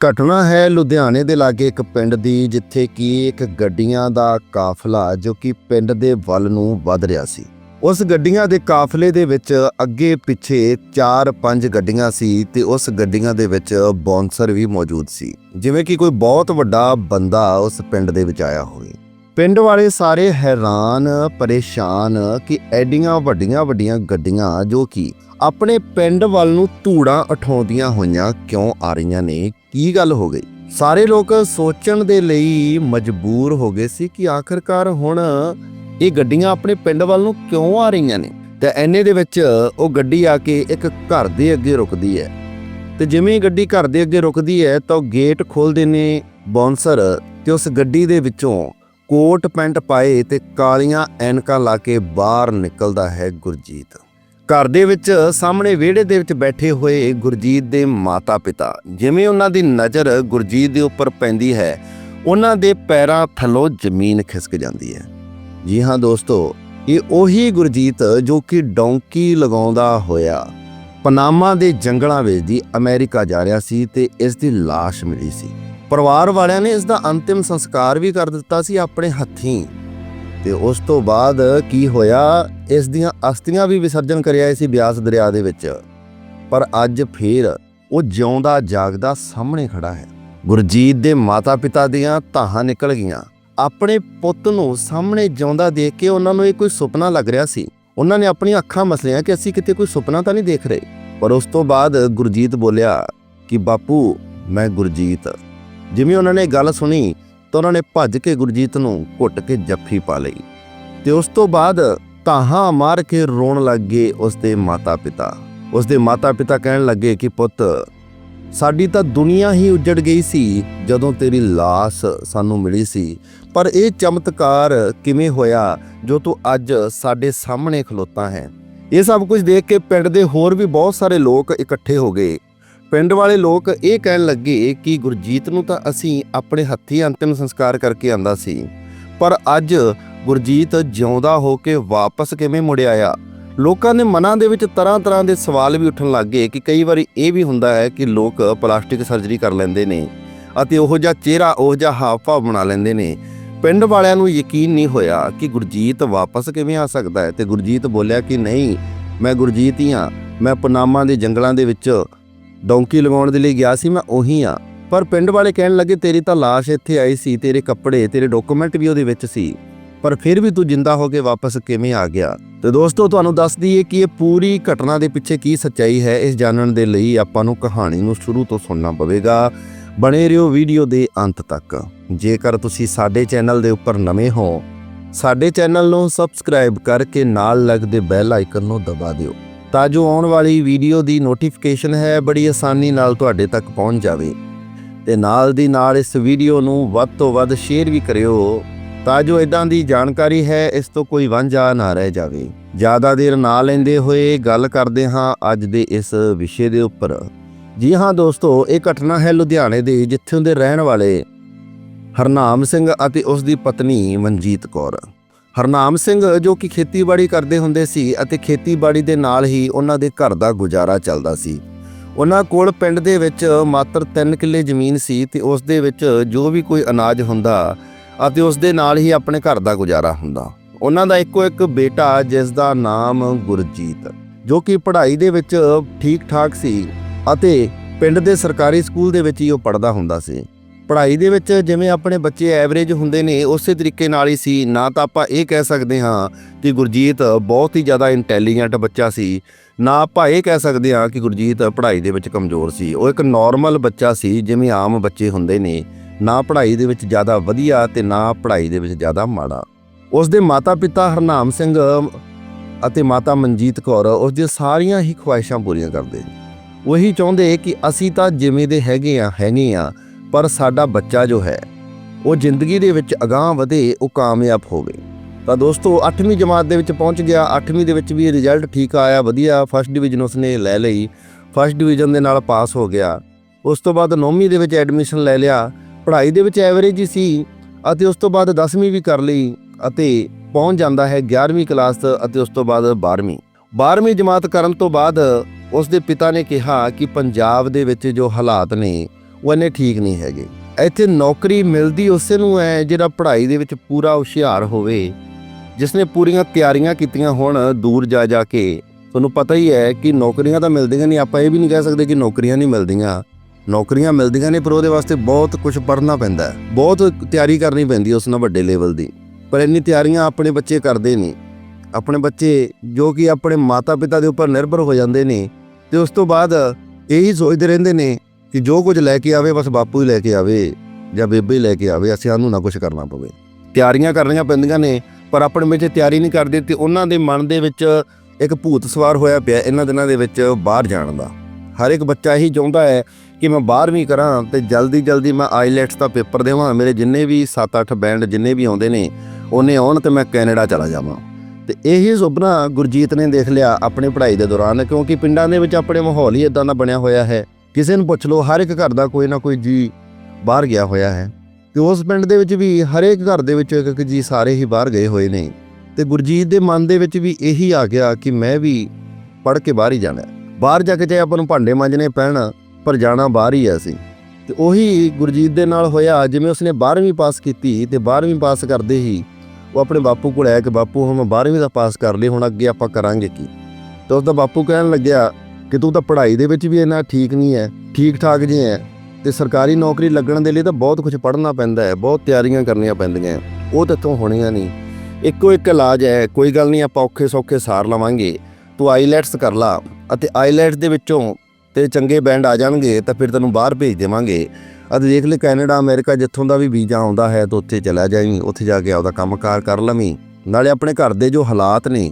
ਘਟਨਾ ਹੈ ਲੁਧਿਆਣੇ ਦੇ ਲਾਗੇ ਇੱਕ ਪਿੰਡ ਦੀ, ਜਿੱਥੇ ਕਿ ਇੱਕ ਗੱਡੀਆਂ ਦਾ ਕਾਫਲਾ ਜੋ ਕਿ ਪਿੰਡ ਦੇ ਵੱਲ ਨੂੰ ਵੱਧ ਰਿਹਾ ਸੀ। ਉਸ ਗੱਡੀਆਂ ਦੇ ਕਾਫਲੇ ਦੇ ਵਿੱਚ ਅੱਗੇ ਪਿੱਛੇ 4-5 ਗੱਡੀਆਂ ਸੀ ਤੇ ਉਸ ਗੱਡੀਆਂ ਦੇ ਵਿੱਚ ਬੌਂਸਰ ਵੀ ਮੌਜੂਦ ਸੀ। ਜਿਵੇਂ ਕਿ ਕੋਈ ਬਹੁਤ ਵੱਡਾ ਬੰਦਾ ਉਸ ਪਿੰਡ ਦੇ ਵਿੱਚ ਆਇਆ ਹੋਵੇ। ਪਿੰਡ ਵਾਲੇ ਸਾਰੇ ਹੈਰਾਨ, ਪਰੇਸ਼ਾਨ ਕਿ ਐਡੀਆਂ ਵੱਡੀਆਂ ਵੱਡੀਆਂ ਗੱਡੀਆਂ ਜੋ ਕਿ ਆਪਣੇ ਪਿੰਡ ਵੱਲ ਨੂੰ ਧੂੜਾਂ ਉਠਾਉਂਦੀਆਂ ਹੋਈਆਂ ਕਿਉਂ ਆ ਰਹੀਆਂ ਨੇ, ਕੀ ਗੱਲ ਹੋ ਗਈ? ਸਾਰੇ ਲੋਕ ਸੋਚਣ ਦੇ ਲਈ ਮਜਬੂਰ ਹੋ ਗਏ ਸੀ ਕਿ ਆਖਰਕਾਰ ਹੁਣ ਇਹ ਗੱਡੀਆਂ ਆਪਣੇ ਪਿੰਡ ਵੱਲ ਨੂੰ ਕਿਉਂ ਆ ਰਹੀਆਂ ਨੇ? ਤੇ ਐਨੇ ਦੇ ਵਿੱਚ ਉਹ ਗੱਡੀ ਆ ਕੇ ਇੱਕ ਘਰ ਦੇ ਅੱਗੇ ਰੁਕਦੀ ਹੈ। ਤੇ ਜਿਵੇਂ ਹੀ ਗੱਡੀ ਘਰ ਦੇ ਅੱਗੇ ਰੁਕਦੀ ਹੈ ਤਾਂ ਉਹ ਗੇਟ ਖੋਲਦੇ ਨੇ ਬੌਂਸਰ ਤੇ ਉਸ ਗੱਡੀ ਦੇ ਵਿੱਚੋਂ ਕੋਟ ਪੈਂਟ ਪਾਏ ਤੇ ਕਾਲੀਆਂ ਐਨਕਾਂ ਲਾ ਕੇ ਬਾਹਰ ਨਿਕਲਦਾ ਹੈ ਗੁਰਜੀਤ। ਘਰ ਦੇ ਵਿੱਚ ਸਾਹਮਣੇ ਵਿਹੜੇ ਦੇ ਵਿੱਚ ਬੈਠੇ ਹੋਏ ਗੁਰਜੀਤ ਦੇ ਮਾਤਾ-ਪਿਤਾ। ਜਿਵੇਂ ਉਹਨਾਂ ਦੀ ਨਜ਼ਰ ਗੁਰਜੀਤ ਦੇ ਉੱਪਰ ਪੈਂਦੀ ਹੈ, ਉਹਨਾਂ ਦੇ ਪੈਰਾਂ ਥੱਲੋਂ ਜ਼ਮੀਨ ਖਿਸਕ ਜਾਂਦੀ ਹੈ। ਜੀ ਹਾਂ ਦੋਸਤੋ, ਇਹ ਉਹੀ ਗੁਰਜੀਤ ਜੋ ਕਿ ਡੌਂਕੀ ਲਗਾਉਂਦਾ ਹੋਇਆ ਪਨਾਮਾ ਦੇ ਜੰਗਲਾਂ ਵਿੱਚ ਦੀ ਅਮਰੀਕਾ ਜਾ ਰਿਹਾ ਸੀ ਤੇ ਇਸ ਦੀ লাশ ਮਿਲੀ ਸੀ। ਪਰਿਵਾਰ ਵਾਲਿਆਂ ਨੇ ਇਸ ਦਾ ਅੰਤਿਮ ਸੰਸਕਾਰ ਵੀ ਕਰ ਦਿੱਤਾ ਸੀ ਆਪਣੇ ਹੱਥੀਂ। ਤੇ ਉਸ ਤੋਂ ਬਾਅਦ ਕੀ ਹੋਇਆ? ਇਸ ਦੀਆਂ ਅਸਥੀਆਂ ਵੀ ਵਿਸਰਜਨ ਕਰਿਆ ਸੀ ਬਿਆਸ ਦਰਿਆ ਦੇ ਵਿੱਚ। ਪਰ ਅੱਜ ਫੇਰ ਉਹ ਜਿਉਂਦਾ ਜਾਗਦਾ ਸਾਹਮਣੇ ਖੜਾ ਹੈ। ਗੁਰਜੀਤ ਦੇ ਮਾਤਾ-ਪਿਤਾ ਦੀਆਂ ਧਾਹਾਂ ਨਿਕਲ ਗਈਆਂ। ਆਪਣੇ ਪੁੱਤ ਨੂੰ ਸਾਹਮਣੇ ਜਿਉਂਦਾ ਦੇਖ ਕੇ ਉਹਨਾਂ ਨੂੰ ਇਹ ਕੋਈ ਸੁਪਨਾ ਲੱਗ ਰਿਹਾ ਸੀ। ਉਹਨਾਂ ਨੇ ਆਪਣੀਆਂ ਅੱਖਾਂ ਮਸਲੀਆਂ ਕਿ ਅਸੀਂ ਕਿਤੇ ਕੋਈ ਸੁਪਨਾ ਤਾਂ ਨਹੀਂ ਦੇਖ ਰਹੇ। ਪਰ ਉਸ ਤੋਂ ਬਾਅਦ ਗੁਰਜੀਤ ਬੋਲਿਆ ਕਿ, ਬਾਪੂ, ਮੈਂ ਗੁਰਜੀਤ। ਜਿਵੇਂ ਉਹਨਾਂ ਨੇ ਗੱਲ ਸੁਣੀ, ਤਾਂ ਉਹਨਾਂ ਨੇ ਭੱਜ ਕੇ ਗੁਰਜੀਤ ਨੂੰ ਘੁੱਟ ਕੇ ਜੱਫੀ ਪਾ ਲਈ। ਤੇ ਉਸ ਤੋਂ ਬਾਅਦ ਤਾਹਾਂ ਮਾਰ ਕੇ ਰੋਣ ਲੱਗ ਗਏ ਉਸ ਦੇ ਮਾਤਾ-ਪਿਤਾ। ਉਸ ਦੇ ਮਾਤਾ-ਪਿਤਾ ਕਹਿਣ ਲੱਗੇ ਕਿ ਪੁੱਤ, ਸਾਡੀ ਤਾਂ ਦੁਨੀਆ ਹੀ ਉੱਜੜ ਗਈ ਸੀ, ਜਦੋਂ ਤੇਰੀ লাশ ਸਾਨੂੰ ਮਿਲੀ ਸੀ। ਪਰ ਇਹ ਚਮਤਕਾਰ ਕਿਵੇਂ ਹੋਇਆ, ਜੋ ਤੂੰ ਅੱਜ ਸਾਡੇ ਸਾਹਮਣੇ ਖਲੋਤਾ ਹੈ? ਇਹ ਸਭ ਕੁਝ ਦੇਖ ਕੇ ਪਿੰਡ ਦੇ ਹੋਰ ਵੀ ਬਹੁਤ ਸਾਰੇ ਲੋਕ ਇਕੱਠੇ ਹੋ ਗਏ। ਪਿੰਡ ਵਾਲੇ ਲੋਕ ਇਹ ਕਹਿਣ ਲੱਗੇ ਕਿ ਗੁਰਜੀਤ ਨੂੰ ਤਾਂ ਅਸੀਂ ਆਪਣੇ ਹੱਥੀਂ ਅੰਤਿਮ ਸੰਸਕਾਰ ਕਰਕੇ ਆਂਦਾ ਸੀ। ਪਰ ਅੱਜ ਗੁਰਜੀਤ ਜਿਉਂਦਾ ਹੋ ਕੇ ਵਾਪਸ ਕਿਵੇਂ ਮੁੜ ਆਇਆ? ਲੋਕਾਂ ਦੇ ਮਨਾਂ ਦੇ ਵਿੱਚ ਤਰ੍ਹਾਂ ਤਰ੍ਹਾਂ ਦੇ ਸਵਾਲ ਵੀ ਉੱਠਣ ਲੱਗ ਗਏ ਕਿ ਕਈ ਵਾਰੀ ਇਹ ਵੀ ਹੁੰਦਾ ਹੈ ਕਿ ਲੋਕ ਪਲਾਸਟਿਕ ਸਰਜਰੀ ਕਰ ਲੈਂਦੇ ਨੇ ਅਤੇ ਉਹ ਜਿਹਾ ਚਿਹਰਾ, ਉਹ ਜਿਹਾ ਹਾਵ ਭਾਵ ਬਣਾ ਲੈਂਦੇ ਨੇ। ਪਿੰਡ ਵਾਲਿਆਂ ਨੂੰ ਯਕੀਨ ਨਹੀਂ ਹੋਇਆ ਕਿ ਗੁਰਜੀਤ ਵਾਪਸ ਕਿਵੇਂ ਆ ਸਕਦਾ ਹੈ ਤੇ ਗੁਰਜੀਤ ਬੋਲਿਆ ਕਿ ਨਹੀਂ, ਮੈਂ ਗੁਰਜੀਤ ਹੀ ਹਾਂ। ਮੈਂ ਪਨਾਮਾ ਦੇ ਜੰਗਲਾਂ ਦੇ ਵਿੱਚ ਡੌਂਕੀ ਲਗਾਉਣ ਦੇ ਲਈ ਗਿਆ ਸੀ, ਮੈਂ ਉਹੀ ਆ ਪਰ ਪਿੰਡ ਵਾਲੇ ਕਹਿਣ ਲੱਗੇ, ਤੇਰੀ ਤਾਂ লাশ ਇੱਥੇ ਆਈ ਸੀ, ਤੇਰੇ ਕੱਪੜੇ, ਤੇਰੇ ਡਾਕੂਮੈਂਟ ਵੀ ਉਹਦੇ ਵਿੱਚ ਸੀ। ਪਰ ਫਿਰ ਵੀ ਤੂੰ ਜਿੰਦਾ ਹੋ ਕੇ ਵਾਪਸ ਕਿਵੇਂ ਆ ਗਿਆ? ਤੇ ਦੋਸਤੋ, ਤੁਹਾਨੂੰ ਦੱਸ ਦਈਏ ਕਿ ਇਹ ਪੂਰੀ ਘਟਨਾ ਦੇ ਪਿੱਛੇ ਕੀ ਸੱਚਾਈ ਹੈ, ਇਸ ਜਾਣਨ ਦੇ ਲਈ ਆਪਾਂ ਨੂੰ ਕਹਾਣੀ ਨੂੰ ਸ਼ੁਰੂ ਤੋਂ ਸੁਣਨਾ ਪਵੇਗਾ। ਬਣੇ ਰਹੋ ਵੀਡੀਓ ਦੇ ਅੰਤ ਤੱਕ। ਜੇਕਰ ਤੁਸੀਂ ਸਾਡੇ ਚੈਨਲ ਦੇ ਉੱਪਰ ਨਵੇਂ ਹੋ, ਸਾਡੇ ਚੈਨਲ ਨੂੰ ਸਬਸਕ੍ਰਾਈਬ ਕਰਕੇ ਨਾਲ ਲੱਗਦੇ ਬੈਲ ਆਈਕਨ ਨੂੰ ਦਬਾ ਦਿਓ। ਤਾਂ ਜੋ ਆਉਣ ਵਾਲੀ ਵੀਡੀਓ ਦੀ ਨੋਟੀਫਿਕੇਸ਼ਨ ਹੈ, ਬੜੀ ਆਸਾਨੀ ਨਾਲ ਤੁਹਾਡੇ ਤੱਕ ਪਹੁੰਚ ਜਾਵੇ। ਤੇ ਨਾਲ ਦੀ ਨਾਲ ਇਸ ਵੀਡੀਓ ਨੂੰ ਵੱਧ ਤੋਂ ਵੱਧ ਸ਼ੇਅਰ ਵੀ ਕਰਿਓ। ਤਾਂ ਜੋ ਇਦਾਂ ਦੀ ਜਾਣਕਾਰੀ ਹੈ, ਇਸ ਤੋਂ ਕੋਈ ਵਾਂਝਾ ਨਾ ਰਹਿ ਜਾਵੇ। ਜ਼ਿਆਦਾ ਦੇਰ ਨਾ ਲੈਂਦੇ ਹੋਏ ਗੱਲ ਕਰਦੇ ਹਾਂ ਅੱਜ ਦੇ ਇਸ ਵਿਸ਼ੇ ਦੇ ਉੱਪਰ। ਜੀ ਹਾਂ ਦੋਸਤੋ, ਇਹ ਘਟਨਾ ਹੈ ਲੁਧਿਆਣੇ ਦੀ, ਜਿੱਥੇ ਦੇ ਰਹਿਣ ਵਾਲੇ ਹਰਨਾਮ ਸਿੰਘ ਅਤੇ ਉਸ ਦੀ ਪਤਨੀ ਮਨਜੀਤ ਕੌਰ। ਹਰਨਾਮ ਸਿੰਘ ਜੋ ਕਿ ਖੇਤੀਬਾੜੀ ਕਰਦੇ ਹੁੰਦੇ ਸੀ ਅਤੇ ਖੇਤੀਬਾੜੀ ਦੇ ਨਾਲ ਹੀ ਉਹਨਾਂ ਦੇ ਘਰ ਦਾ ਗੁਜ਼ਾਰਾ ਚੱਲਦਾ ਸੀ। ਉਹਨਾਂ ਕੋਲ ਪਿੰਡ ਦੇ ਵਿੱਚ ਮਾਤਰ 3 ਕਿੱਲੇ ਜ਼ਮੀਨ ਸੀ ਤੇ ਉਸ ਦੇ ਵਿੱਚ ਜੋ ਵੀ ਕੋਈ ਅਨਾਜ ਹੁੰਦਾ ਅਤੇ ਉਸ ਦੇ ਨਾਲ ਹੀ ਆਪਣੇ ਘਰ ਦਾ ਗੁਜ਼ਾਰਾ ਹੁੰਦਾ। ਉਹਨਾਂ ਦਾ ਇੱਕੋ ਇੱਕ ਬੇਟਾ ਜਿਸ ਦਾ ਨਾਮ ਗੁਰਜੀਤ, ਜੋ ਕਿ ਪੜ੍ਹਾਈ ਦੇ ਵਿੱਚ ਠੀਕ ਠਾਕ ਸੀ ਅਤੇ ਪਿੰਡ ਦੇ ਸਰਕਾਰੀ ਸਕੂਲ ਦੇ ਵਿੱਚ ਹੀ ਉਹ ਪੜ੍ਹਦਾ ਹੁੰਦਾ ਸੀ। ਪੜ੍ਹਾਈ ਦੇ ਵਿੱਚ ਜਿਵੇਂ ਆਪਣੇ ਬੱਚੇ ਐਵਰੇਜ ਹੁੰਦੇ ਨੇ, ਉਸੇ ਤਰੀਕੇ ਨਾਲ ਹੀ ਸੀ। ਨਾ ਤਾਂ ਆਪਾਂ ਇਹ ਕਹਿ ਸਕਦੇ ਹਾਂ ਕਿ ਗੁਰਜੀਤ ਬਹੁਤ ਹੀ ਜ਼ਿਆਦਾ ਇੰਟੈਲੀਜੈਂਟ ਬੱਚਾ ਸੀ। ਨਾ ਆਪਾਂ ਇਹ ਕਹਿ ਸਕਦੇ ਹਾਂ ਕਿ ਗੁਰਜੀਤ ਪੜ੍ਹਾਈ ਦੇ ਵਿੱਚ ਕਮਜ਼ੋਰ ਸੀ। ਉਹ ਇੱਕ ਨਾਰਮਲ ਬੱਚਾ ਸੀ, ਜਿਵੇਂ ਆਮ ਬੱਚੇ ਹੁੰਦੇ ਨੇ। ਨਾ ਪੜ੍ਹਾਈ ਦੇ ਵਿੱਚ ਜ਼ਿਆਦਾ ਵਧੀਆ ਤੇ ਨਾ ਪੜ੍ਹਾਈ ਦੇ ਵਿੱਚ ਜ਼ਿਆਦਾ ਮਾੜਾ। ਉਸ ਦੇ ਮਾਤਾ-ਪਿਤਾ ਹਰਨਾਮ ਸਿੰਘ ਅਤੇ ਮਾਤਾ ਮਨਜੀਤ ਕੌਰ ਉਸ ਦੀਆਂ ਸਾਰੀਆਂ ਹੀ ਖੁਆਇਸ਼ਾਂ ਪੂਰੀਆਂ ਕਰਦੇ ਨੇ। ਉਹੀ ਚਾਹੁੰਦੇ ਕਿ ਅਸੀਂ ਤਾਂ ਜਿਵੇਂ ਦੇ ਹੈਗੇ ਆ ਹੈਗੇ ਆ ਪਰ ਸਾਡਾ ਬੱਚਾ ਜੋ ਹੈ, ਉਹ ਜ਼ਿੰਦਗੀ ਦੇ ਵਿੱਚ ਅਗਾਹ ਵਧੇ, ਉਹ ਕਾਮਯਾਬ ਹੋਵੇ ਤਾਂ ਦੋਸਤੋ 8ਵੀਂ ਜਮਾਤ ਦੇ ਵਿੱਚ ਪਹੁੰਚ ਗਿਆ। 8ਵੀਂ ਦੇ ਵਿੱਚ ਵੀ ਰਿਜ਼ਲਟ ਠੀਕ ਆਇਆ, ਵਧੀਆ। ਫਸਟ ਡਿਵੀਜ਼ਨ ਉਸਨੇ ਲੈ ਲਈ। ਫਸਟ ਡਿਵੀਜ਼ਨ ਦੇ ਨਾਲ ਪਾਸ ਹੋ ਗਿਆ। ਉਸ ਤੋਂ ਬਾਅਦ 9ਵੀਂ ਦੇ ਵਿੱਚ ਐਡਮਿਸ਼ਨ ਲੈ ਲਿਆ। ਪੜ੍ਹਾਈ ਦੇ ਵਿੱਚ ਐਵਰੇਜ ਹੀ ਸੀ ਅਤੇ ਉਸ ਤੋਂ ਬਾਅਦ 10ਵੀਂ ਵੀ ਕਰ ਲਈ ਅਤੇ ਪਹੁੰਚ ਜਾਂਦਾ ਹੈ 11ਵੀਂ ਕਲਾਸ ਅਤੇ ਉਸ ਤੋਂ ਬਾਅਦ 12ਵੀਂ 12ਵੀਂ ਜਮਾਤ ਕਰਨ ਤੋਂ ਬਾਅਦ ਉਸ ਦੇ ਪਿਤਾ ਨੇ ਕਿਹਾ ਕਿ ਪੰਜਾਬ ਦੇ ਵਿੱਚ ਜੋ ਹਾਲਾਤ ਨੇ ਉਹ ਇੰਨੇ ਠੀਕ ਨਹੀਂ ਹੈਗੇ। ਇੱਥੇ ਨੌਕਰੀ ਮਿਲਦੀ ਉਸੇ ਨੂੰ ਹੈ ਜਿਹੜਾ ਪੜ੍ਹਾਈ ਦੇ ਵਿੱਚ ਪੂਰਾ ਹੁਸ਼ਿਆਰ ਹੋਵੇ ਜਿਸਨੇ ਪੂਰੀਆਂ ਤਿਆਰੀਆਂ ਕੀਤੀਆਂ ਹੋਣ ਦੂਰ ਜਾ ਜਾ ਕੇ। ਤੁਹਾਨੂੰ ਪਤਾ ਹੀ ਹੈ ਕਿ ਨੌਕਰੀਆਂ ਤਾਂ ਮਿਲਦੀਆਂ ਨਹੀਂ, ਆਪਾਂ ਇਹ ਵੀ ਨਹੀਂ ਕਹਿ ਸਕਦੇ ਕਿ ਨੌਕਰੀਆਂ ਨਹੀਂ ਮਿਲਦੀਆਂ। ਨੌਕਰੀਆਂ ਮਿਲਦੀਆਂ ਨੇ, ਪਰ ਉਹਦੇ ਵਾਸਤੇ ਬਹੁਤ ਕੁਝ ਪੜ੍ਹਨਾ ਪੈਂਦਾ ਹੈ। ਬਹੁਤ ਤਿਆਰੀ ਕਰਨੀ ਪੈਂਦੀ ਉਸ ਨਾਲ ਵੱਡੇ ਲੈਵਲ ਦੀ। ਪਰ ਇੰਨੀ ਤਿਆਰੀਆਂ ਆਪਣੇ ਬੱਚੇ ਕਰਦੇ ਨਹੀਂ। ਆਪਣੇ ਬੱਚੇ ਜੋ ਕਿ ਆਪਣੇ ਮਾਤਾ-ਪਿਤਾ ਦੇ ਉੱਪਰ ਨਿਰਭਰ ਹੋ ਜਾਂਦੇ ਨੇ, ਤੇ ਉਸ ਤੋਂ ਬਾਅਦ ਇਹੀ ਸੋਚਦੇ ਰਹਿੰਦੇ ਨੇ ਕਿ ਜੋ ਕੁਝ ਲੈ ਕੇ ਆਵੇ, ਬਸ ਬਾਪੂ ਹੀ ਲੈ ਕੇ ਆਵੇ ਜਾਂ ਬੇਬੇ ਲੈ ਕੇ ਆਵੇ, ਅਸੀਂ ਸਾਨੂੰ ਨਾ ਕੁਝ ਕਰਨਾ ਪਵੇ। ਤਿਆਰੀਆਂ ਕਰਨੀਆਂ ਪੈਂਦੀਆਂ ਨੇ, ਪਰ ਆਪਣੇ ਵਿੱਚ ਤਿਆਰੀ ਨਹੀਂ ਕਰਦੇ ਤੇ ਉਹਨਾਂ ਦੇ ਮਨ ਦੇ ਵਿੱਚ ਇੱਕ ਭੂਤ ਸਵਾਰ ਹੋਇਆ ਪਿਆ ਇਹਨਾਂ ਦਿਨਾਂ ਦੇ ਵਿੱਚ ਬਾਹਰ ਜਾਣ ਦਾ। ਹਰ ਇੱਕ ਬੱਚਾ ਇਹੀ ਚਾਹੁੰਦਾ ਹੈ ਕਿ ਮੈਂ 12ਵੀਂ ਕਰਾਂ ਤੇ ਜਲਦੀ ਜਲਦੀ ਮੈਂ ਆਈਲੈਟਸ ਦਾ ਪੇਪਰ ਦੇਵਾਂ। ਮੇਰੇ ਜਿੰਨੇ ਵੀ 7-8 ਬੈਂਡ ਜਿੰਨੇ ਵੀ ਆਉਂਦੇ ਨੇ, ਉਹਨੇ ਆਉਣ ਤੇ ਮੈਂ ਕੈਨੇਡਾ ਚਲਾ ਜਾਵਾਂ। ਤੇ ਇਹੀ ਸੁਪਨਾ ਗੁਰਜੀਤ ਨੇ ਦੇਖ ਲਿਆ ਆਪਣੀ ਪੜ੍ਹਾਈ ਦੇ ਦੌਰਾਨ, ਕਿਉਂਕਿ ਪਿੰਡਾਂ ਦੇ ਵਿੱਚ ਆਪਣੇ ਮਾਹੌਲ ਹੀ ਇਦਾਂ ਦਾ ਬਣਿਆ ਹੋਇਆ ਹੈ ਕਿਸੇ ਨੂੰ ਪੁੱਛ ਲਓ, ਹਰ ਇੱਕ ਘਰ ਦਾ ਕੋਈ ਨਾ ਕੋਈ ਜੀ ਬਾਹਰ ਗਿਆ ਹੋਇਆ ਹੈ। ਤੇ ਉਸ ਪਿੰਡ ਦੇ ਵਿੱਚ ਵੀ ਹਰੇਕ ਘਰ ਦੇ ਵਿੱਚ ਇੱਕ ਇੱਕ ਜੀ ਸਾਰੇ ਹੀ ਬਾਹਰ ਗਏ ਹੋਏ ਨੇ। ਤੇ ਗੁਰਜੀਤ ਦੇ ਮਨ ਦੇ ਵਿੱਚ ਵੀ ਇਹੀ ਆ ਗਿਆ ਕਿ ਮੈਂ ਵੀ ਪੜ੍ਹ ਕੇ ਬਾਹਰ ਹੀ ਜਾਣਾ ਬਾਹਰ ਜਾ ਕੇ ਚਾਹੇ ਆਪਾਂ ਨੂੰ ਭਾਂਡੇ ਮਾਂਜਣੇ ਪੈਣ, ਪਰ ਜਾਣਾ ਬਾਹਰ ਹੀ ਹੈ ਅਸੀਂ। ਤੇ ਉਹੀ ਗੁਰਜੀਤ ਦੇ ਨਾਲ ਹੋਇਆ, ਜਿਵੇਂ ਉਸਨੇ 12ਵੀਂ ਪਾਸ ਕੀਤੀ ਤੇ 12ਵੀਂ ਪਾਸ ਕਰਦੇ ਹੀ ਉਹ ਆਪਣੇ ਬਾਪੂ ਕੋਲ ਆਇਆ ਕਿ, ਬਾਪੂ, ਹੁਣ ਮੈਂ 12ਵੀਂ ਦਾ ਪਾਸ ਕਰ ਲਈ, ਹੁਣ ਅੱਗੇ ਆਪਾਂ ਕਰਾਂਗੇ ਕੀ? ਤੇ ਉਸਦਾ ਬਾਪੂ ਕਹਿਣ ਲੱਗਿਆ ਕਿ ਤੂੰ ਤਾਂ ਪੜ੍ਹਾਈ ਦੇ ਵਿੱਚ ਵੀ ਇੰਨਾ ਠੀਕ ਨਹੀਂ ਹੈ ਠੀਕ ਠਾਕ ਜੇ ਹੈ, ਤੇ ਸਰਕਾਰੀ ਨੌਕਰੀ ਲੱਗਣ ਦੇ ਲਈ ਤਾਂ ਬਹੁਤ ਕੁਝ ਪੜ੍ਹਨਾ ਪੈਂਦਾ ਹੈ, ਬਹੁਤ ਤਿਆਰੀਆਂ ਕਰਨੀਆਂ ਪੈਂਦੀਆਂ ਉਹ ਤਾਂ ਤੋਂ ਹੋਣੀਆਂ ਨਹੀਂ। ਇੱਕੋ ਇੱਕ ਇਲਾਜ ਹੈ, ਕੋਈ ਗੱਲ ਨਹੀਂ ਆਪਾਂ ਔਖੇ ਸੌਖੇ ਸਾਰ ਲਵਾਂਗੇ, ਤੂੰ ਆਈਲੈਟਸ ਕਰ ਲਾ, ਅਤੇ ਆਈਲੈਟਸ ਦੇ ਵਿੱਚੋਂ ਤੇ ਚੰਗੇ ਬੈਂਡ ਆ ਜਾਣਗੇ, ਤਾਂ ਫਿਰ ਤੈਨੂੰ ਬਾਹਰ ਭੇਜ ਦੇਵਾਂਗੇ। ਅਤੇ ਦੇਖ ਲੈ ਕੈਨੇਡਾ, ਅਮਰੀਕਾ, ਜਿੱਥੋਂ ਦਾ ਵੀ ਵੀਜ਼ਾ ਆਉਂਦਾ ਹੈ, ਤਾਂ ਉੱਥੇ ਚਲਾ ਜਾਈਂ ਉੱਥੇ ਜਾ ਕੇ ਆਪਦਾ ਕੰਮਕਾਰ ਕਰ ਲਵੀਂ। ਨਾਲੇ ਆਪਣੇ ਘਰ ਦੇ ਜੋ ਹਾਲਾਤ ਨੇ,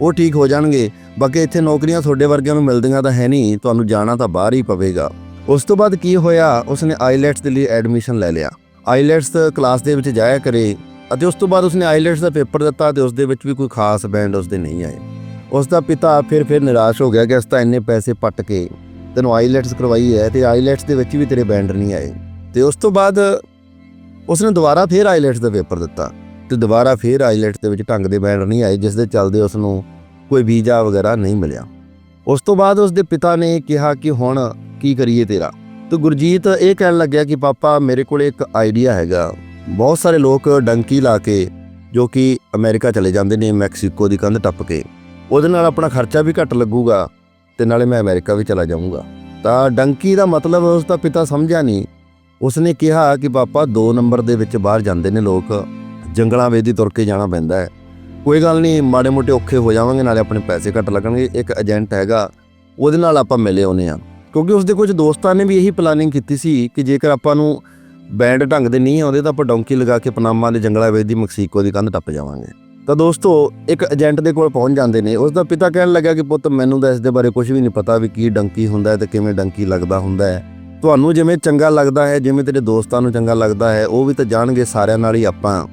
ਉਹ ਠੀਕ ਹੋ ਜਾਣਗੇ ਬਾਕੀ ਇੱਥੇ ਨੌਕਰੀਆਂ ਤੁਹਾਡੇ ਵਰਗਿਆਂ ਨੂੰ ਮਿਲਦੀਆਂ ਤਾਂ ਹੈ ਨਹੀਂ, ਤੁਹਾਨੂੰ ਜਾਣਾ ਤਾਂ ਬਾਹਰ ਹੀ ਪਵੇਗਾ। ਉਸ ਤੋਂ ਬਾਅਦ ਕੀ ਹੋਇਆ, ਉਸਨੇ ਆਈਲੈਟਸ ਦੇ ਲਈ ਐਡਮਿਸ਼ਨ ਲੈ ਲਿਆ। ਆਈਲੈਟਸ ਕਲਾਸ ਦੇ ਵਿੱਚ ਜਾਇਆ ਕਰੇ ਅਤੇ ਉਸ ਤੋਂ ਬਾਅਦ ਉਸਨੇ ਆਈਲੈਟਸ ਦਾ ਪੇਪਰ ਦਿੱਤਾ ਤੇ ਉਸ ਦੇ ਵਿੱਚ ਵੀ ਕੋਈ ਖਾਸ ਬੈਂਡ ਉਸਦੇ ਨਹੀਂ ਆਏ। ਉਸ ਦਾ ਪਿਤਾ ਫਿਰ ਫਿਰ ਨਿਰਾਸ਼ ਹੋ ਗਿਆ ਕਿ ਅਸ ਤਾਂ ਇੰਨੇ ਪੈਸੇ ਪੱਟ ਕੇ ਤੈਨੂੰ ਆਈਲੈਟਸ ਕਰਵਾਈ ਹੈ ਤੇ ਆਈਲੈਟਸ ਦੇ ਵਿੱਚ ਵੀ ਤੇਰੇ ਬੈਂਡ ਨਹੀਂ ਆਏ। ਤੇ ਉਸ ਤੋਂ ਬਾਅਦ ਉਸਨੇ ਦੁਬਾਰਾ ਫਿਰ ਆਈਲੈਟਸ ਦਾ ਪੇਪਰ ਦਿੱਤਾ ਤੇ ਦੁਬਾਰਾ ਫਿਰ ਆਈਲੈਟਸ ਦੇ ਵਿੱਚ ਢੰਗ ਦੇ ਬੈਂਡ ਨਹੀਂ ਆਏ, ਜਿਸ ਦੇ ਚੱਲਦੇ ਉਸ ਨੂੰ ਕੋਈ ਵੀਜ਼ਾ ਵਗੈਰਾ ਨਹੀਂ ਮਿਲਿਆ। ਉਸ ਤੋਂ ਬਾਅਦ ਉਸ ਦੇ ਪਿਤਾ ਨੇ ਕਿਹਾ ਕਿ ਹੁਣ ਕੀ ਕਰੀਏ ਤੇਰਾ? ਤੇ ਗੁਰਜੀਤ ਇਹ ਕਹਿਣ ਲੱਗਿਆ ਕਿ ਪਾਪਾ, ਮੇਰੇ ਕੋਲ ਇੱਕ ਆਈਡੀਆ ਹੈਗਾ। ਬਹੁਤ ਸਾਰੇ ਲੋਕ ਡੰਕੀ ਲਾ ਕੇ, ਜੋ ਕਿ ਅਮਰੀਕਾ ਚਲੇ ਜਾਂਦੇ ਨੇ, ਮੈਕਸੀਕੋ ਦੀ ਕੰਧ ਟੱਪ ਕੇ, ਉਹਦੇ ਨਾਲ ਆਪਣਾ ਖਰਚਾ ਵੀ ਘੱਟ ਲੱਗੂਗਾ ਤੇ ਨਾਲੇ ਮੈਂ ਅਮਰੀਕਾ ਵੀ ਚਲਾ ਜਾਊਂਗਾ। ਤਾਂ ਡੰਕੀ ਦਾ ਮਤਲਬ ਉਸ ਦਾ ਪਿਤਾ ਸਮਝਿਆ ਨਹੀਂ। ਉਸਨੇ ਕਿਹਾ ਕਿ ਪਾਪਾ 2 ਨੰਬਰ ਦੇ ਵਿੱਚ ਬਾਹਰ ਜਾਂਦੇ ਨੇ ਲੋਕ, ਜੰਗਲਾਂ ਵੇਦੀ ਤੁਰ ਕੇ ਜਾਣਾ ਪੈਂਦਾ ਹੈ। ਕੋਈ ਗੱਲ ਨਹੀਂ, ਮਾੜੇ ਮੋਟੇ ਔਖੇ ਹੋ ਜਾਵਾਂਗੇ, ਨਾਲੇ ਆਪਣੇ ਪੈਸੇ ਘੱਟ ਲੱਗਣਗੇ, ਇੱਕ ਏਜੰਟ ਹੈਗਾ, ਉਹਦੇ ਨਾਲ ਆਪਾਂ ਮਿਲੇ ਆਉਨੇ ਆ ਕਿਉਂਕਿ ਉਸਦੇ ਕੁਝ ਦੋਸਤਾਂ ਨੇ ਵੀ ਇਹੀ ਪਲਾਨਿੰਗ ਕੀਤੀ ਸੀ ਕਿ ਜੇਕਰ ਆਪਾਂ ਨੂੰ ਬੈਂਡ ਢੰਗ ਦੇ ਨਹੀਂ ਆਉਂਦੇ ਤਾਂ ਆਪਾਂ ਡੌਂਕੀ ਲਗਾ ਕੇ ਪਨਾਮਾ ਦੇ ਜੰਗਲਾਂ ਵੇਦੀ ਮੈਕਸੀਕੋ ਦੀ ਕੰਧ ਟੱਪ ਜਾਵਾਂਗੇ। ਤਾਂ ਦੋਸਤੋ, ਇੱਕ ਏਜੰਟ ਦੇ ਕੋਲ ਪਹੁੰਚ ਜਾਂਦੇ ਨੇ। ਉਸ ਦਾ ਪਿਤਾ ਕਹਿਣ ਲੱਗਾ ਕਿ ਪੁੱਤ, ਮੈਨੂੰ ਤਾਂ ਇਸ ਦੇ ਬਾਰੇ ਕੁਝ ਵੀ ਨਹੀਂ ਪਤਾ ਵੀ ਕੀ ਡੰਕੀ ਹੁੰਦਾ ਹੈ ਤੇ ਕਿਵੇਂ ਡੰਕੀ ਲੱਗਦਾ ਹੁੰਦਾ ਹੈ। ਤੁਹਾਨੂੰ ਜਿਵੇਂ ਚੰਗਾ ਲੱਗਦਾ ਹੈ, ਜਿਵੇਂ ਤੇਰੇ ਦੋਸਤਾਂ ਨੂੰ ਚੰਗਾ ਲੱਗਦਾ ਹੈ, ਉਹ ਵੀ ਤਾਂ ਜਾਣਗੇ ਸਾਰਿਆਂ ਨਾਲ ਹੀ ਆਪਾਂ।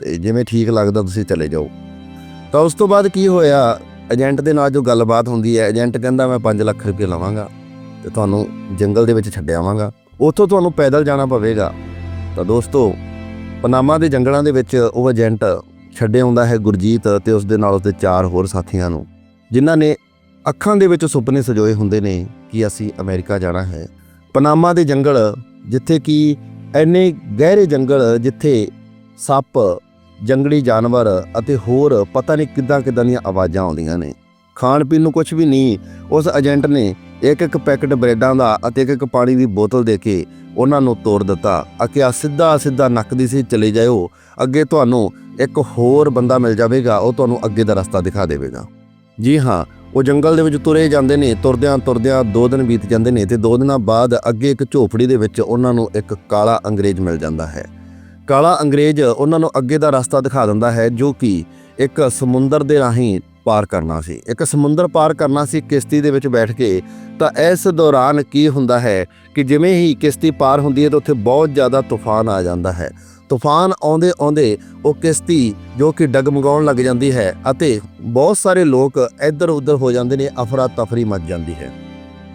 ਤੇ ਜਿਵੇਂ ਠੀਕ ਲੱਗਦਾ, ਤੁਸੀਂ ਚਲੇ ਜਾਓ। ਤਾਂ ਉਸ ਤੋਂ ਬਾਅਦ ਕੀ ਹੋਇਆ? ਏਜੰਟ ਦੇ ਨਾਲ ਜੋ ਗੱਲਬਾਤ ਹੁੰਦੀ ਹੈ, ਏਜੰਟ ਕਹਿੰਦਾ, ਮੈਂ 5 ਲੱਖ ਰੁਪਏ ਲਵਾਂਗਾ ਤੇ ਤੁਹਾਨੂੰ ਜੰਗਲ ਦੇ ਵਿੱਚ ਛੱਡ ਆਵਾਂਗਾ। ਉੱਥੋਂ ਤੁਹਾਨੂੰ ਪੈਦਲ ਜਾਣਾ ਪਵੇਗਾ। ਤਾਂ ਦੋਸਤੋ, ਪਨਾਮਾ ਦੇ ਜੰਗਲਾਂ ਦੇ ਵਿੱਚ ਉਹ ਏਜੰਟ ਛੱਡੇ ਆਉਂਦਾ ਹੈ ਗੁਰਜੀਤ ਤੇ ਉਸ ਦੇ ਨਾਲ ਉਸਦੇ ਚਾਰ ਹੋਰ ਸਾਥੀਆਂ ਨੂੰ, ਜਿਨ੍ਹਾਂ ਨੇ ਅੱਖਾਂ ਦੇ ਵਿੱਚ ਸੁਪਨੇ ਸਜੋਏ ਹੁੰਦੇ ਨੇ ਕਿ ਅਸੀਂ ਅਮਰੀਕਾ ਜਾਣਾ ਹੈ। ਪਨਾਮਾ ਦੇ ਜੰਗਲ ਜਿੱਥੇ ਕਿ ਐਨੇ ਗਹਿਰੇ ਜੰਗਲ ਜਿੱਥੇ ਸੱਪ ਜੰਗਲੀ ਜਾਨਵਰ ਅਤੇ ਹੋਰ ਪਤਾ ਨਹੀਂ ਕਿੱਦਾਂ ਕਿੱਦਾਂ ਦੀਆਂ ਆਵਾਜ਼ਾਂ ਆਉਂਦੀਆਂ ਨੇ। ਖਾਣ ਪੀਣ ਨੂੰ ਕੁਝ ਵੀ ਨਹੀਂ, ਉਸ ਏਜੰਟ ਨੇ ਇੱਕ ਇੱਕ ਪੈਕਟ ਬ੍ਰੈਡਾਂ ਦਾ ਅਤੇ ਇੱਕ ਇੱਕ ਪਾਣੀ ਦੀ ਬੋਤਲ ਦੇ ਕੇ ਉਹਨਾਂ ਨੂੰ ਤੋੜ ਦਿੱਤਾ। ਅਕੇ ਸਿੱਧਾ ਸਿੱਧਾ ਨੱਕ ਦੀ ਸੀ, ਚਲੇ ਜਾਇਓ। ਅੱਗੇ ਤੁਹਾਨੂੰ ਇੱਕ ਹੋਰ ਬੰਦਾ ਮਿਲ ਜਾਵੇਗਾ, ਉਹ ਤੁਹਾਨੂੰ ਅੱਗੇ ਦਾ ਰਸਤਾ ਦਿਖਾ ਦੇਵੇਗਾ। ਜੀ ਹਾਂ, ਉਹ ਜੰਗਲ ਦੇ ਵਿੱਚ ਤੁਰੇ ਜਾਂਦੇ ਨੇ, ਤੁਰਦਿਆਂ ਤੁਰਦਿਆਂ ਦੋ ਦਿਨ ਬੀਤ ਜਾਂਦੇ ਨੇ ਤੇ ਦੋ ਦਿਨਾਂ ਬਾਅਦ ਅੱਗੇ ਇੱਕ ਝੋਪੜੀ ਦੇ ਵਿੱਚ ਉਹਨਾਂ ਨੂੰ ਇੱਕ ਕਾਲਾ ਅੰਗਰੇਜ਼ ਮਿਲ ਜਾਂਦਾ ਹੈ। ਕਾਲਾ ਅੰਗਰੇਜ਼ ਉਹਨਾਂ ਨੂੰ ਅੱਗੇ ਦਾ ਰਸਤਾ ਦਿਖਾ ਦਿੰਦਾ ਹੈ ਜੋ ਕਿ ਇੱਕ ਸਮੁੰਦਰ ਦੇ ਰਾਹੀਂ ਪਾਰ ਕਰਨਾ ਸੀ। ਇੱਕ ਸਮੁੰਦਰ ਪਾਰ ਕਰਨਾ ਸੀ ਕਿਸ਼ਤੀ ਦੇ ਵਿੱਚ ਬੈਠ ਕੇ, ਤਾਂ ਇਸ ਦੌਰਾਨ ਕੀ ਹੁੰਦਾ ਹੈ ਕਿ ਜਿਵੇਂ ਹੀ ਕਿਸ਼ਤੀ ਪਾਰ ਹੁੰਦੀ ਹੈ ਤਾਂ ਉੱਥੇ ਬਹੁਤ ਜ਼ਿਆਦਾ ਤੂਫਾਨ ਆ ਜਾਂਦਾ ਹੈ। ਤੂਫਾਨ ਆਉਂਦੇ ਆਉਂਦੇ ਉਹ ਕਿਸ਼ਤੀ ਜੋ ਕਿ ਡਗਮਗਾਉਣ ਲੱਗ ਜਾਂਦੀ ਹੈ ਅਤੇ ਬਹੁਤ ਸਾਰੇ ਲੋਕ ਇੱਧਰ ਉੱਧਰ ਹੋ ਜਾਂਦੇ ਨੇ ਅਫਰਾ ਤਫਰੀ ਮਚ ਜਾਂਦੀ ਹੈ।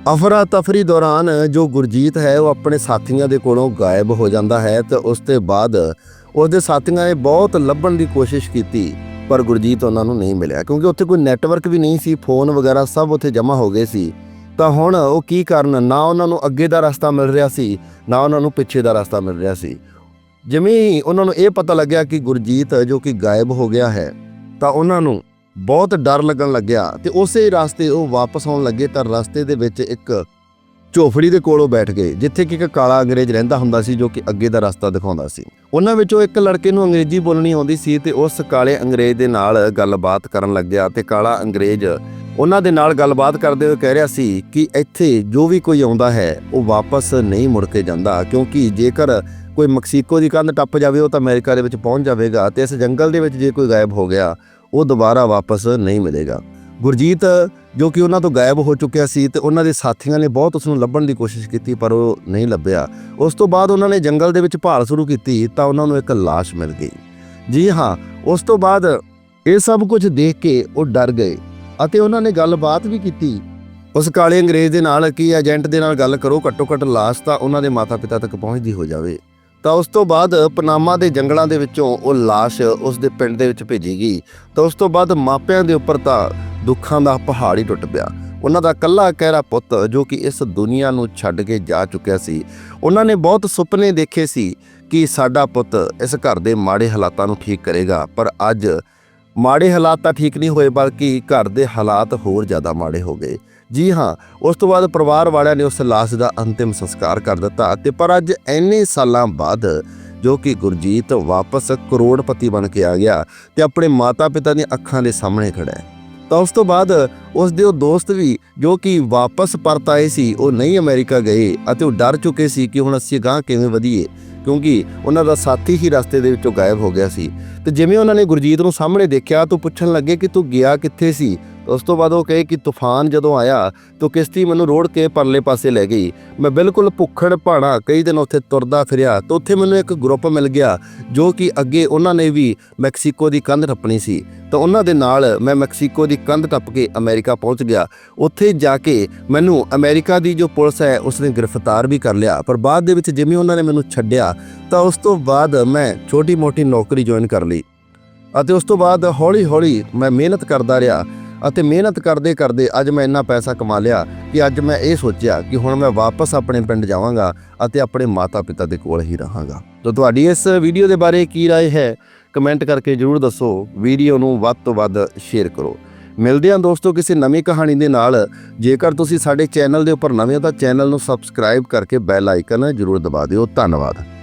ਅਫਰਾ ਤਫਰੀ ਦੌਰਾਨ ਜੋ ਗੁਰਜੀਤ ਹੈ, ਉਹ ਆਪਣੇ ਸਾਥੀਆਂ ਦੇ ਕੋਲੋਂ ਗਾਇਬ ਹੋ ਜਾਂਦਾ ਹੈ ਤੇ ਉਸ ਤੋਂ ਬਾਅਦ ਉਹਦੇ ਸਾਥੀਆਂ ਨੇ ਬਹੁਤ ਲੱਭਣ ਦੀ ਕੋਸ਼ਿਸ਼ ਕੀਤੀ, ਪਰ ਗੁਰਜੀਤ ਉਹਨਾਂ ਨੂੰ ਨਹੀਂ ਮਿਲਿਆ, ਕਿਉਂਕਿ ਉੱਥੇ ਕੋਈ ਨੈਟਵਰਕ ਵੀ ਨਹੀਂ ਸੀ ਫੋਨ ਵਗੈਰਾ ਸਭ ਉੱਥੇ ਜਮ੍ਹਾਂ ਹੋ ਗਏ ਸੀ। ਤਾਂ ਹੁਣ ਉਹ ਕੀ ਕਰਨ, ਨਾ ਉਹਨਾਂ ਨੂੰ ਅੱਗੇ ਦਾ ਰਸਤਾ ਮਿਲ ਰਿਹਾ ਸੀ, ਨਾ ਉਹਨਾਂ ਨੂੰ ਪਿੱਛੇ ਦਾ ਰਸਤਾ ਮਿਲ ਰਿਹਾ ਸੀ। ਜਿਵੇਂ ਉਹਨਾਂ ਨੂੰ ਇਹ ਪਤਾ ਲੱਗਿਆ ਕਿ ਗੁਰਜੀਤ ਜੋ ਕਿ ਗਾਇਬ ਹੋ ਗਿਆ ਹੈ, ਤਾਂ ਉਹਨਾਂ ਨੂੰ ਬਹੁਤ ਡਰ ਲੱਗਣ ਲੱਗਿਆ ਤੇ ਉਸੇ ਰਸਤੇ ਉਹ ਵਾਪਸ ਆਉਣ ਲੱਗੇ ਤਾਂ ਰਸਤੇ ਦੇ ਵਿੱਚ ਇੱਕ ਝੋਫੜੀ ਦੇ ਕੋਲੋਂ ਬੈਠ ਗਏ, ਜਿੱਥੇ ਕਿ ਇੱਕ ਕਾਲਾ ਅੰਗਰੇਜ਼ ਰਹਿੰਦਾ ਹੁੰਦਾ ਸੀ ਜੋ ਕਿ ਅੱਗੇ ਦਾ ਰਸਤਾ ਦਿਖਾਉਂਦਾ ਸੀ। ਉਹਨਾਂ ਵਿੱਚੋਂ ਇੱਕ ਲੜਕੇ ਨੂੰ ਅੰਗਰੇਜ਼ੀ ਬੋਲਣੀ ਆਉਂਦੀ ਸੀ ਤੇ ਉਸ ਕਾਲੇ ਅੰਗਰੇਜ਼ ਦੇ ਨਾਲ ਗੱਲਬਾਤ ਕਰਨ ਲੱਗਿਆ ਤੇ ਕਾਲਾ ਅੰਗਰੇਜ਼ ਉਹਨਾਂ ਦੇ ਨਾਲ ਗੱਲਬਾਤ ਕਰਦੇ ਹੋਏ ਕਹਿ ਰਿਹਾ ਸੀ ਕਿ ਇੱਥੇ ਜੋ ਵੀ ਕੋਈ ਆਉਂਦਾ ਹੈ, ਉਹ ਵਾਪਸ ਨਹੀਂ ਮੁੜ ਕੇ ਜਾਂਦਾ, ਕਿਉਂਕਿ ਜੇਕਰ ਕੋਈ ਮੈਕਸੀਕੋ ਦੀ ਕੰਧ ਟੱਪ ਜਾਵੇ, ਉਹ ਤਾਂ ਅਮਰੀਕਾ ਦੇ ਵਿੱਚ ਪਹੁੰਚ ਜਾਵੇਗਾ ਤੇ ਇਸ ਜੰਗਲ ਦੇ ਵਿੱਚ ਜੇ ਕੋਈ ਗਾਇਬ ਹੋ ਗਿਆ ਉਹ ਦੁਬਾਰਾ ਵਾਪਸ ਨਹੀਂ ਮਿਲੇਗਾ। ਗੁਰਜੀਤ, ਜੋ ਕਿ ਉਹਨਾਂ ਤੋਂ ਗਾਇਬ ਹੋ ਚੁੱਕਿਆ ਸੀ ਤੇ ਉਹਨਾਂ ਦੇ ਸਾਥੀਆਂ ਨੇ ਬਹੁਤ ਉਸ ਨੂੰ ਲੱਭਣ ਦੀ ਕੋਸ਼ਿਸ਼ ਕੀਤੀ, ਪਰ ਉਹ ਨਹੀਂ ਲੱਭਿਆ। ਉਸ ਤੋਂ ਬਾਅਦ ਉਹਨਾਂ ਨੇ ਜੰਗਲ ਦੇ ਵਿੱਚ ਭਾਲ ਸ਼ੁਰੂ ਕੀਤੀ ਤਾਂ ਉਹਨਾਂ ਨੂੰ ਇੱਕ ਲਾਸ਼ ਮਿਲ ਗਈ। ਜੀ ਹਾਂ, ਉਸ ਤੋਂ ਬਾਅਦ ਇਹ ਸਭ ਕੁਝ ਦੇਖ ਕੇ ਉਹ ਡਰ ਗਏ ਅਤੇ ਉਹਨਾਂ ਨੇ ਗੱਲਬਾਤ ਵੀ ਕੀਤੀ। ਉਸ ਕਾਲੇ ਅੰਗਰੇਜ਼ ਦੇ ਨਾਲ ਕੀ ਏਜੰਟ ਦੇ ਨਾਲ ਗੱਲ ਕਰੋ, ਘੱਟੋ ਘੱਟ ਲਾਸ਼ ਤਾਂ ਉਹਨਾਂ ਦੇ ਮਾਤਾ-ਪਿਤਾ ਤੱਕ ਪਹੁੰਚਦੀ ਹੋ ਜਾਵੇ। ਤਾਂ ਉਸ ਤੋਂ ਬਾਅਦ ਪਨਾਮਾ ਦੇ ਜੰਗਲਾਂ ਦੇ ਵਿੱਚੋਂ ਉਹ ਲਾਸ਼ ਉਸ ਦੇ ਪਿੰਡ ਦੇ ਵਿੱਚ ਭੇਜੀ ਗਈ। ਤਾਂ ਉਸ ਤੋਂ ਬਾਅਦ ਮਾਪਿਆਂ ਦੇ ਉੱਪਰ ਤਾਂ ਦੁੱਖਾਂ ਦਾ ਪਹਾੜ ਹੀ ਟੁੱਟ ਪਿਆ। ਉਹਨਾਂ ਦਾ ਕੱਲਾ ਕਹਿਰਾ ਪੁੱਤ ਜੋ ਕਿ ਇਸ ਦੁਨੀਆ ਨੂੰ ਛੱਡ ਕੇ ਜਾ ਚੁੱਕਿਆ ਸੀ, ਉਹਨਾਂ ਨੇ ਬਹੁਤ ਸੁਪਨੇ ਦੇਖੇ ਸੀ ਕਿ ਸਾਡਾ ਪੁੱਤ ਇਸ ਘਰ ਦੇ ਮਾੜੇ ਹਾਲਾਤਾਂ ਨੂੰ ਠੀਕ ਕਰੇਗਾ। ਪਰ ਅੱਜ ਮਾੜੇ ਹਾਲਾਤ ਤਾਂ ਠੀਕ ਨਹੀਂ ਹੋਏ, ਬਲਕਿ ਘਰ ਦੇ ਹਾਲਾਤ ਹੋਰ ਜ਼ਿਆਦਾ ਮਾੜੇ ਹੋ ਗਏ। ਜੀ ਹਾਂ, ਉਸ ਤੋਂ ਬਾਅਦ ਪਰਿਵਾਰ ਵਾਲਿਆਂ ਨੇ ਉਸ ਲਾਸ਼ ਦਾ ਅੰਤਿਮ ਸੰਸਕਾਰ ਕਰ ਦਿੱਤਾ ਤੇ ਪਰ ਅੱਜ ਇੰਨੇ ਸਾਲਾਂ ਬਾਅਦ ਜੋ ਕਿ ਗੁਰਜੀਤ ਵਾਪਸ ਕਰੋੜਪਤੀ ਬਣ ਕੇ ਆ ਗਿਆ ਤੇ ਆਪਣੇ ਮਾਤਾ-ਪਿਤਾ ਦੀਆਂ ਅੱਖਾਂ ਦੇ ਸਾਹਮਣੇ ਖੜਾ ਹੈ। ਤਾਂ ਉਸ ਤੋਂ ਬਾਅਦ ਉਸ ਦੇ ਉਹ ਦੋਸਤ ਵੀ ਜੋ ਕਿ ਵਾਪਸ ਪਰਤ ਆਏ ਸੀ, ਉਹ ਨਹੀਂ ਅਮਰੀਕਾ ਗਏ ਅਤੇ ਉਹ ਡਰ ਚੁੱਕੇ ਸੀ ਕਿ ਹੁਣ ਅਸੀਂ ਗਾਂ ਕਿਵੇਂ ਵਧੀਏ। ਕਿਉਂਕਿ ਉਹਨਾਂ ਦਾ ਸਾਥੀ ਹੀ ਰਸਤੇ ਦੇ ਵਿੱਚੋਂ ਗਾਇਬ ਹੋ ਗਿਆ ਸੀ। ਤੇ ਜਿਵੇਂ ਉਹਨਾਂ ਨੇ ਗੁਰਜੀਤ ਨੂੰ ਸਾਹਮਣੇ ਦੇਖਿਆ, ਤਾਂ ਪੁੱਛਣ ਲੱਗੇ ਕਿ ਤੂੰ ਗਿਆ ਕਿੱਥੇ ਸੀ? ਉਸ ਤੋਂ ਬਾਅਦ ਉਹ ਕਹੇ ਕਿ ਤੂਫਾਨ ਜਦੋਂ ਆਇਆ ਤਾਂ ਕਿਸ਼ਤੀ ਮੈਨੂੰ ਰੋੜ ਕੇ ਪਰਲੇ ਪਾਸੇ ਲੈ ਗਈ। ਮੈਂ ਬਿਲਕੁਲ ਭੁੱਖੜ ਭਾਣਾ ਕਈ ਦਿਨ ਉੱਥੇ ਤੁਰਦਾ ਫਿਰਿਆ ਤਾਂ ਉੱਥੇ ਮੈਨੂੰ ਇੱਕ ਗਰੁੱਪ ਮਿਲ ਗਿਆ ਜੋ ਕਿ ਅੱਗੇ ਉਹਨਾਂ ਨੇ ਵੀ ਮੈਕਸੀਕੋ ਦੀ ਕੰਧ ਟੱਪਣੀ ਸੀ। ਤਾਂ ਉਹਨਾਂ ਦੇ ਨਾਲ ਮੈਂ ਮੈਕਸੀਕੋ ਦੀ ਕੰਧ ਟੱਪ ਕੇ ਅਮਰੀਕਾ ਪਹੁੰਚ ਗਿਆ। ਉੱਥੇ ਜਾ ਕੇ ਮੈਨੂੰ ਅਮਰੀਕਾ ਦੀ ਜੋ ਪੁਲਿਸ ਹੈ ਉਸਨੇ ਗ੍ਰਿਫਤਾਰ ਵੀ ਕਰ ਲਿਆ ਪਰ ਬਾਅਦ ਦੇ ਵਿੱਚ ਜਿਵੇਂ ਉਹਨਾਂ ਨੇ ਮੈਨੂੰ ਛੱਡਿਆ ਤਾਂ ਉਸ ਤੋਂ ਬਾਅਦ ਮੈਂ ਛੋਟੀ-ਮੋਟੀ ਨੌਕਰੀ ਜੁਆਇਨ ਕਰ ਲਈ। ਅਤੇ ਉਸ ਤੋਂ ਬਾਅਦ ਹੌਲੀ-ਹੌਲੀ ਮੈਂ ਮਿਹਨਤ ਕਰਦਾ ਰਿਹਾ ਅਤੇ ਮਿਹਨਤ ਕਰਦੇ ਕਰਦੇ ਅੱਜ ਮੈਂ ਇੰਨਾ ਪੈਸਾ ਕਮਾ ਲਿਆ ਕਿ ਅੱਜ ਮੈਂ ਇਹ ਸੋਚਿਆ ਕਿ ਹੁਣ ਮੈਂ ਵਾਪਸ ਆਪਣੇ ਪਿੰਡ ਜਾਵਾਂਗਾ ਅਤੇ ਆਪਣੇ ਮਾਤਾ-ਪਿਤਾ ਦੇ ਕੋਲ ਹੀ ਰਹਾਂਗਾ ਤਾਂ ਤੁਹਾਡੀ ਇਸ ਵੀਡੀਓ ਦੇ ਬਾਰੇ ਕੀ رائے ਹੈ ਕਮੈਂਟ ਕਰਕੇ ਜਰੂਰ ਦੱਸੋ ਵੀਡੀਓ ਨੂੰ ਵੱਧ ਤੋਂ ਵੱਧ ਸ਼ੇਅਰ ਕਰੋ ਮਿਲਦੇ ਹਾਂ ਦੋਸਤੋ ਕਿਸੇ ਨਵੀਂ ਕਹਾਣੀ ਦੇ ਨਾਲ ਜੇਕਰ ਤੁਸੀਂ ਸਾਡੇ ਚੈਨਲ ਦੇ ਉੱਪਰ ਨਵੇਂ ਹੋ ਤਾਂ ਚੈਨਲ ਨੂੰ ਸਬਸਕ੍ਰਾਈਬ ਕਰਕੇ ਬੈਲ ਆਈਕਨ ਜਰੂਰ ਦਬਾ ਦਿਓ ਧੰਨਵਾਦ